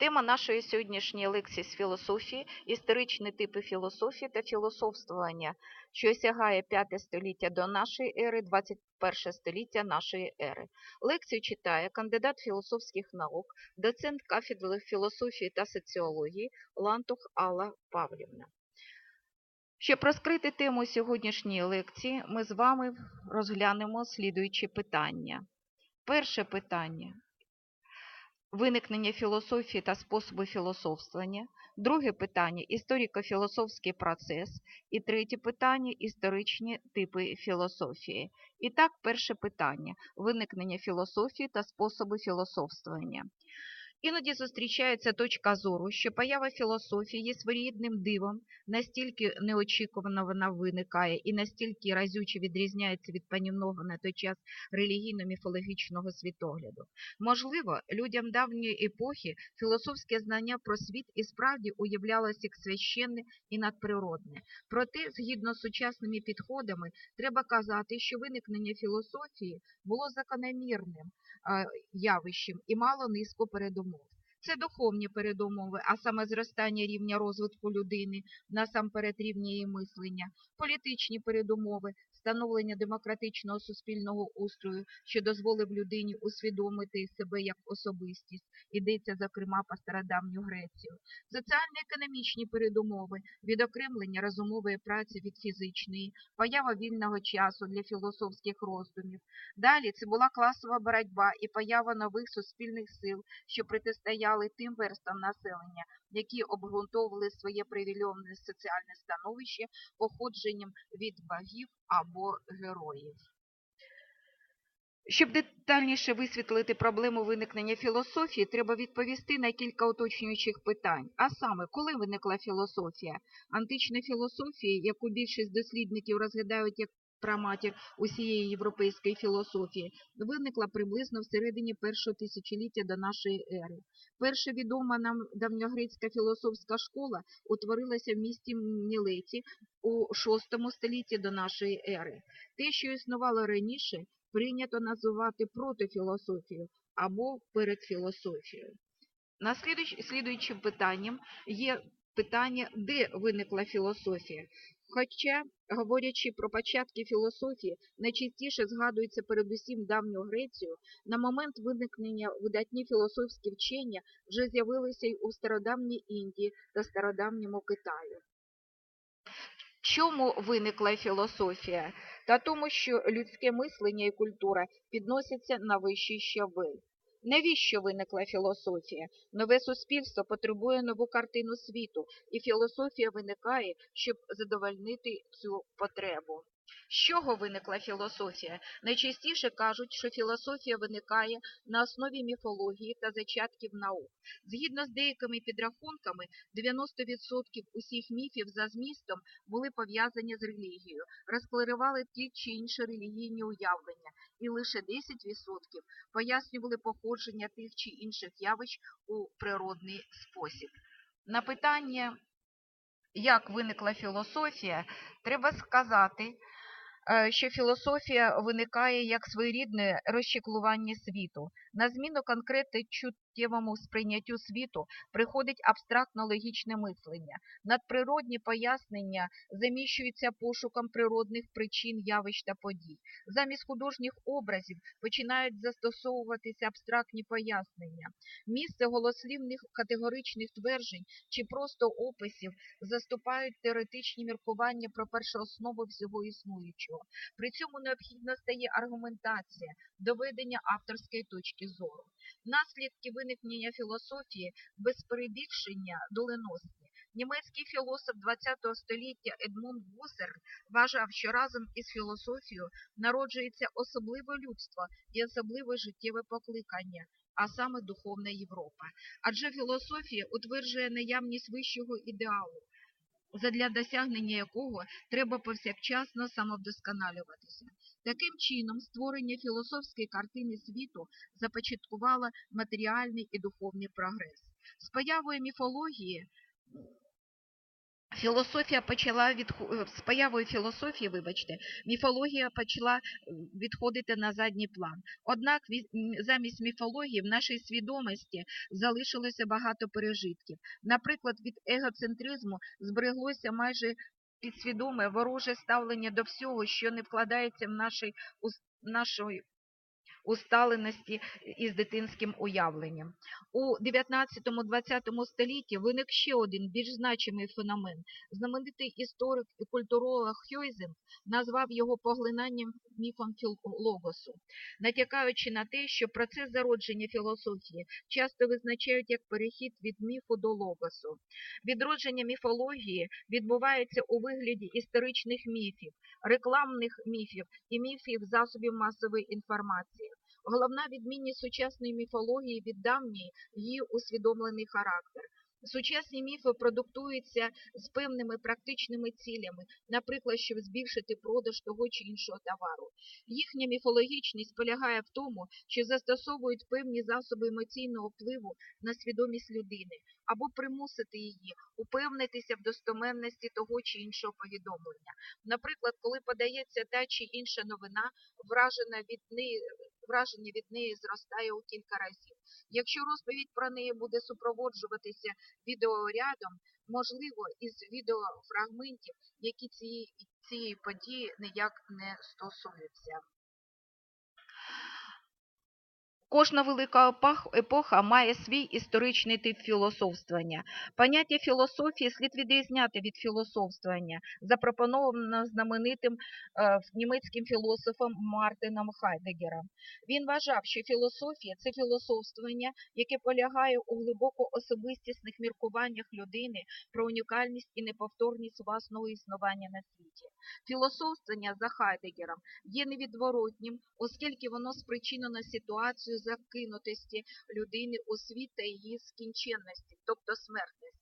Тема нашої сьогоднішньої лекції з філософії історичні типи філософії та філософствування, що сягає 5 століття до нашої ери, 21 століття нашої ери. Лекцію читає кандидат філософських наук, доцент кафедри філософії та соціології Лантух Алла Павлівна. Щоб розкрити тему сьогоднішньої лекції, ми з вами розглянемо слідуючі питання. Перше питання виникнення філософії та способи філософствування. Друге питання історико-філософський процес. І третє питання історичні типи філософії. І так, перше питання виникнення філософії та способи філософствування. Іноді зустрічається точка зору, що поява філософії є своєрідним дивом, настільки неочікувано вона виникає і настільки разюче відрізняється від панівного на той час релігійно-міфологічного світогляду. Можливо, людям давньої епохи філософське знання про світ і справді уявлялося як священне і надприродне. Проте, згідно з сучасними підходами, треба казати, що виникнення філософії було закономірним явищем і мало низку передумов. Це духовні передумови, а саме зростання рівня розвитку людини, насамперед рівня її мислення, політичні передумови, становлення демократичного суспільного устрою, що дозволив людині усвідомити себе як особистість, йдеться, зокрема, по стародавню Грецію, соціально-економічні передумови, відокремлення розумової праці від фізичної, поява вільного часу для філософських роздумів. Далі це була класова боротьба і поява нових суспільних сил, що протистояли тим верстам населення, які обґрунтовували своє привілейоване соціальне становище походженням від богів або героїв. Щоб детальніше висвітлити проблему виникнення філософії, треба відповісти на кілька уточнюючих питань. А саме, коли виникла філософія? Антична філософія, яку більшість дослідників розглядають як праматір усієї європейської філософії, виникла приблизно в середині першого тисячоліття до нашої ери. Перша відома нам давньогрецька філософська школа утворилася в місті Мілеті у VI столітті до нашої ери. Те, що існувало раніше, прийнято називати протифілософією або передфілософією. Наслідуючим питанням є питання, де виникла філософія. Хоча, говорячи про початки філософії, найчастіше згадується передусім давню Грецію, на момент виникнення видатні філософські вчення вже з'явилися й у стародавній Індії та стародавньому Китаю. Чому виникла філософія? Та тому, що людське мислення і культура підносяться на вищий щабель. Навіщо виникла філософія? Нове суспільство потребує нову картину світу, і філософія виникає, щоб задовольнити цю потребу. З чого виникла філософія? Найчастіше кажуть, що філософія виникає на основі міфології та зачатків наук. Згідно з деякими підрахунками, 90% усіх міфів за змістом були пов'язані з релігією, розкларували ті чи інші релігійні уявлення, і лише 10% пояснювали походження тих чи інших явищ у природний спосіб. На питання, як виникла філософія, треба сказати, що філософія виникає як своєрідне розчеклування світу. На зміну конкретно чуттєвому сприйняттю світу приходить абстрактно-логічне мислення. Надприродні пояснення заміщуються пошуком природних причин явищ та подій. Замість художніх образів починають застосовуватися абстрактні пояснення. Місце голослівних категоричних тверджень чи просто описів заступають теоретичні міркування про першооснову всього існуючого. При цьому необхідно стає аргументація, доведення авторської точки зору. Наслідки виникнення філософії без перебільшення доленосні. Німецький філософ ХХ століття Едмунд Гусер вважав, що разом із філософією народжується особливе людство і особливе життєве покликання, а саме духовна Європа. Адже філософія утверджує наявність вищого ідеалу, задля досягнення якого треба повсякчасно самовдосконалюватися. Таким чином, створення філософської картини світу започаткувало матеріальний і духовний прогрес. З появою міфології Філософія почала відху... з появою філософії, вибачте, міфологія почала е, відходити на задній план. Однак замість міфології в нашій свідомості залишилося багато пережитків. Наприклад, від егоцентризму збереглося майже підсвідоме вороже ставлення до всього, що не вкладається в нашій, нашої усталеності із дитинським уявленням. У 19-20 столітті виник ще один більш значимий феномен. Знаменитий історик і культуролог Хьойзен назвав його поглинанням міфом філологосу, натякаючи на те, що процес зародження філософії часто визначають як перехід від міфу до логосу. Відродження міфології відбувається у вигляді історичних міфів, рекламних міфів і міфів засобів масової інформації. Головна відмінність сучасної міфології від давньої її усвідомлений характер. Сучасні міфи продуктуються з певними практичними цілями, наприклад, щоб збільшити продаж того чи іншого товару. Їхня міфологічність полягає в тому, що застосовують певні засоби емоційного впливу на свідомість людини або примусити її упевнитися в достоменності того чи іншого повідомлення. Наприклад, коли подається та чи інша новина, вражена від неї, враження від неї зростає у кілька разів. Якщо розповідь про неї буде супроводжуватися відеорядом, можливо, із відеофрагментів, які цієї, цієї події ніяк не стосуються. Кожна велика епоха має свій історичний тип філософствування. Поняття філософії слід відрізняти від філософствування, запропоновано знаменитим е, німецьким філософом Мартином Хайдегером. Він вважав, що філософія це філософствування, яке полягає у глибоко особистісних міркуваннях людини про унікальність і неповторність власного існування на світі. Філософствування за Хайдегером є невідворотнім, оскільки воно спричинено ситуацією закинутості людини у світ та її скінченності, тобто смертності.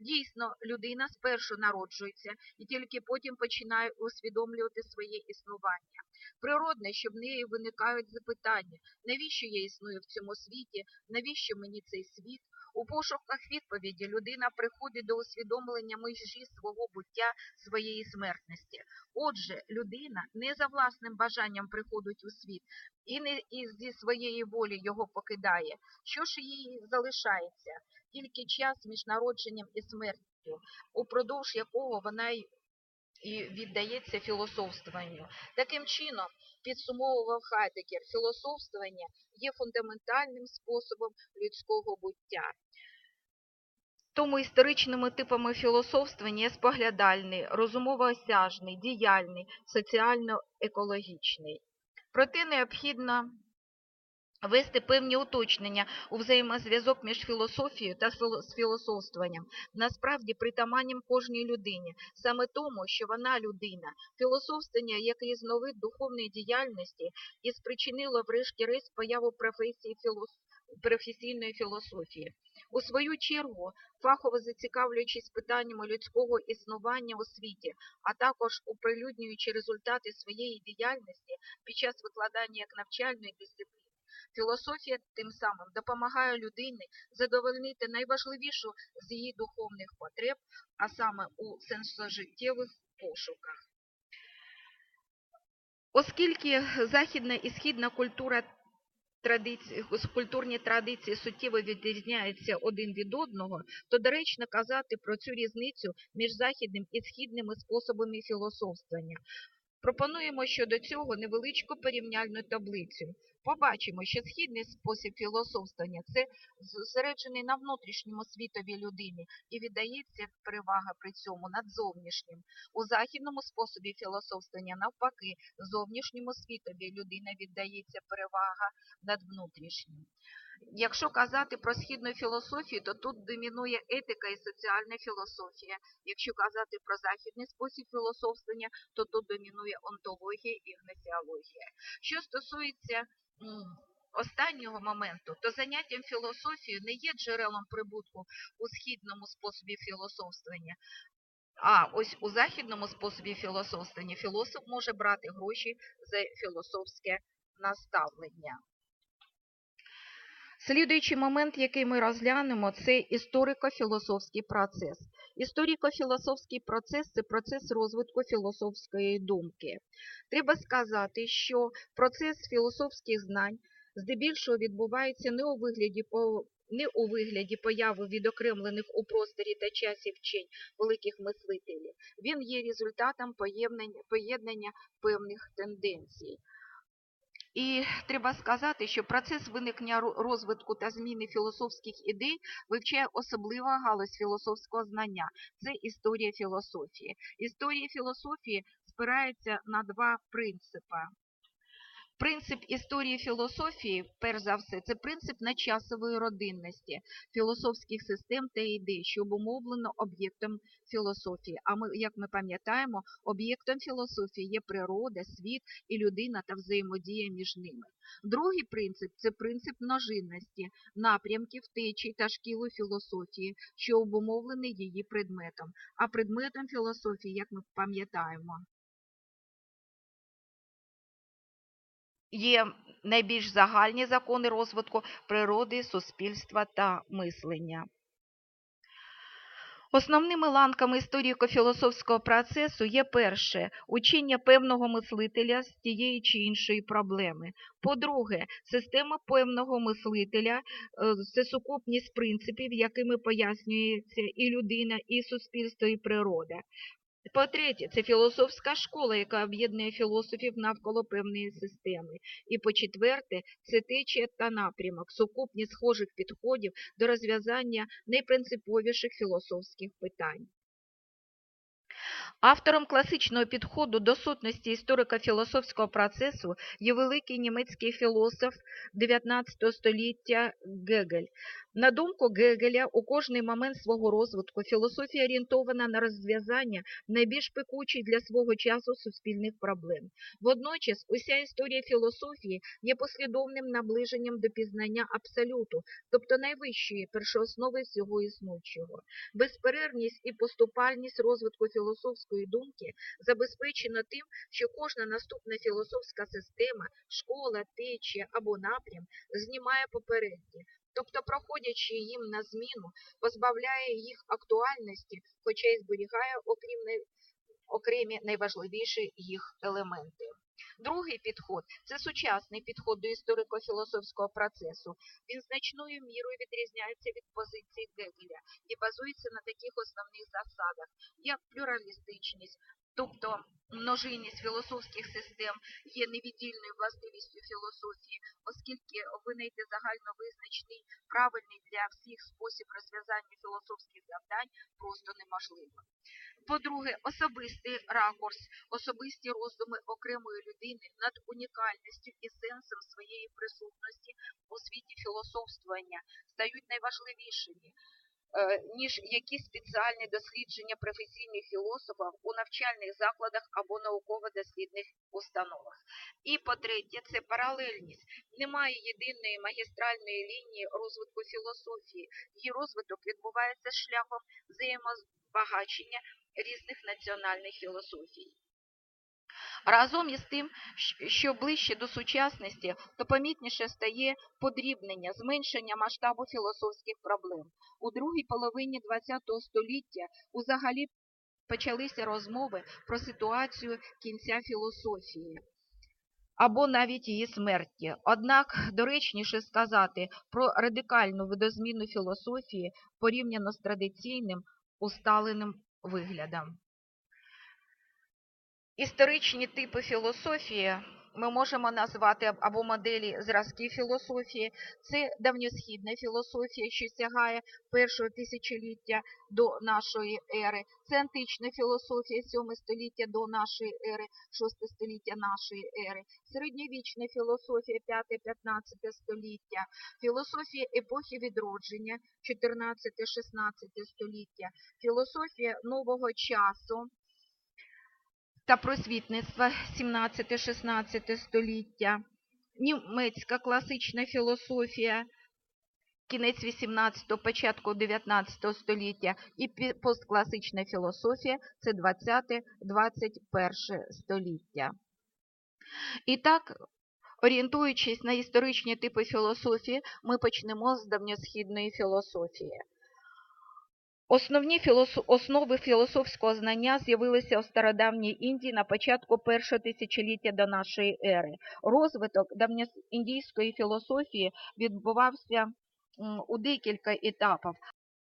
Дійсно, людина спершу народжується і тільки потім починає усвідомлювати своє існування. Природне, що в неї виникають запитання, навіщо я існую в цьому світі, навіщо мені цей світ? У пошуках відповіді людина приходить до усвідомлення межі свого буття, своєї смертності. Отже, людина не за власним бажанням приходить у світ і не і зі своєї волі його покидає. Що ж їй залишається? Тільки час між народженням і смертю, упродовж якого вона й і віддається філософствуванню. Таким чином, підсумовував Хайдегер, філософствування є фундаментальним способом людського буття. Тому історичними типами філософствування є споглядальний, розумово-осяжний, діяльний, соціально-екологічний. Проте необхідно вести певні уточнення у взаємозв'язок між філософією та філософствуванням, насправді притаманням кожній людині, саме тому, що вона людина. Філософствування як різновид духовної діяльності і спричинило врешті-решт появу професії філос... професійної філософії. У свою чергу, фахово зацікавлюючись питаннями людського існування у світі, а також оприлюднюючи результати своєї діяльності під час викладання як навчальної дисципліни, Філософія тим самим допомагає людині задовольнити найважливішу з її духовних потреб, а саме у сенсожиттєвих пошуках. Оскільки західна і східна культура традиції, культурні традиції суттєво відрізняються один від одного, то доречно казати про цю різницю між західним і східними способами філософствування. Пропонуємо щодо цього невеличку порівняльну таблицю. Побачимо, що східний спосіб філософствування – це зосереджений на внутрішньому світові людини і віддається перевага при цьому над зовнішнім. У західному способі філософствування навпаки, зовнішньому світові людина віддається перевага над внутрішнім. Якщо казати про східну філософію, то тут домінує етика і соціальна філософія. Якщо казати про західний спосіб філософствування, то тут домінує онтологія і гносеологія. Що стосується останнього моменту, то заняттям філософією не є джерелом прибутку у східному способі філософствування. А ось у західному способі філософствування філософ може брати гроші за філософське наставлення. Слідуючий момент, який ми розглянемо, це історико-філософський процес. Історико-філософський процес це процес розвитку філософської думки. Треба сказати, що процес філософських знань здебільшого відбувається не у вигляді не у вигляді появи відокремлених у просторі та часі вчень великих мислителів. Він є результатом поєднання певних тенденцій. І треба сказати, що процес виникнення розвитку та зміни філософських ідей вивчає особлива галузь філософського знання це історія філософії. Історія філософії спирається на два принципи. Принцип історії філософії, перш за все, це принцип начасової родинності філософських систем та ідей, що обумовлено об'єктом філософії. А ми, як ми пам'ятаємо, об'єктом філософії є природа, світ і людина та взаємодія між ними. Другий принцип це принцип множинності, напрямків, течій та шкіл філософії, що обумовлений її предметом. А предметом філософії, як ми пам'ятаємо, є найбільш загальні закони розвитку природи, суспільства та мислення. Основними ланками історико-філософського процесу є перше учення певного мислителя з тієї чи іншої проблеми. По-друге, система певного мислителя це сукупність принципів, якими пояснюється і людина, і суспільство, і природа. По-третє, це філософська школа, яка об'єднує філософів навколо певної системи. І по-четверте, це течія та напрямок, сукупність схожих підходів до розв'язання найпринциповіших філософських питань. Автором класичного підходу до сутності історико-філософського процесу є великий німецький філософ 19 століття Гегель. На думку Гегеля, у кожний момент свого розвитку філософія орієнтована на розв'язання найбільш пекучих для свого часу суспільних проблем. Водночас, уся історія філософії є послідовним наближенням до пізнання абсолюту, тобто найвищої першооснови всього існуючого. Безперервність і поступальність розвитку філософської думки забезпечена тим, що кожна наступна філософська система, школа, течія або напрям знімає попередні, тобто, проходячи їм на зміну, позбавляє їх актуальності, хоча й зберігає окрім окремі найважливіші їх елементи. Другий підход це сучасний підход до історико-філософського процесу. Він значною мірою відрізняється від позиції Гегеля і базується на таких основних засадах, як плюралістичність, тобто множинність філософських систем є невіддільною властивістю філософії, оскільки винайти загально визначений, правильний для всіх спосіб розв'язання філософських завдань просто неможливо. По-друге, особистий ракурс, особисті роздуми окремої людини над унікальністю і сенсом своєї присутності у світі філософствування стають найважливішими. Е, Ніж якісь спеціальні дослідження професійних філософів у навчальних закладах або науково-дослідних установах. І по-третє, це паралельність. Немає єдиної магістральної лінії розвитку філософії. Її розвиток відбувається шляхом взаємозбагачення різних національних філософій. Разом із тим, що ближче до сучасності, то помітніше стає подрібнення, зменшення масштабу філософських проблем. У другій половині ХХ століття узагалі почалися розмови про ситуацію кінця філософії або навіть її смерті. Однак доречніше сказати про радикальну видозміну філософії порівняно з традиційним усталеним виглядом. Історичні типи філософії ми можемо назвати або моделі зразків філософії. Це давньосхідна філософія, що сягає першого тисячоліття до нашої ери. Це антична філософія 7 століття до нашої ери, 6 століття нашої ери. Середньовічна філософія 5-15 століття. Філософія епохи відродження 14-16 століття. Філософія нового часу та просвітництва 17-16 століття, німецька класична філософія, кінець 18-го, початку 19 століття і посткласична філософія це 20-21 століття. І так, Орієнтуючись на історичні типи філософії, ми почнемо з давньосхідної філософії. Основні філосо... основи філософського знання з'явилися у стародавній Індії на початку першого тисячоліття до нашої ери. Розвиток давньоіндійської філософії відбувався у декілька етапів.